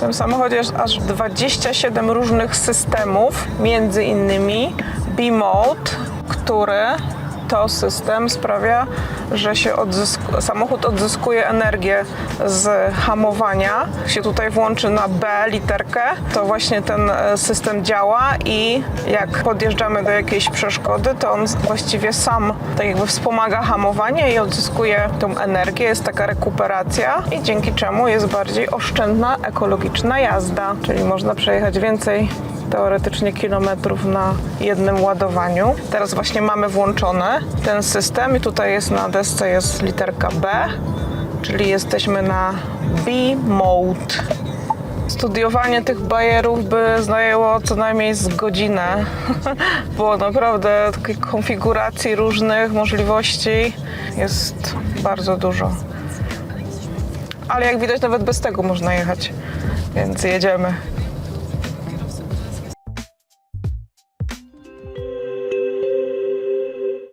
tym samochodzie jest aż 27 różnych systemów, między innymi B-Mode, który to system sprawia, że się samochód odzyskuje energię z hamowania. Jak się tutaj włączy na B literkę, to właśnie ten e, system działa i jak podjeżdżamy do jakiejś przeszkody, to on właściwie sam tak jakby wspomaga hamowanie i odzyskuje tą energię. Jest taka rekuperacja i dzięki czemu jest bardziej oszczędna, ekologiczna jazda, czyli można przejechać więcej teoretycznie kilometrów na jednym ładowaniu. Teraz właśnie mamy włączony ten system i tutaj jest na desce jest literka B, czyli jesteśmy na B mode. Studiowanie tych bajerów by zajęło co najmniej z godzinę, bo naprawdę takich konfiguracji różnych możliwości jest bardzo dużo. Ale jak widać nawet bez tego można jechać, więc jedziemy.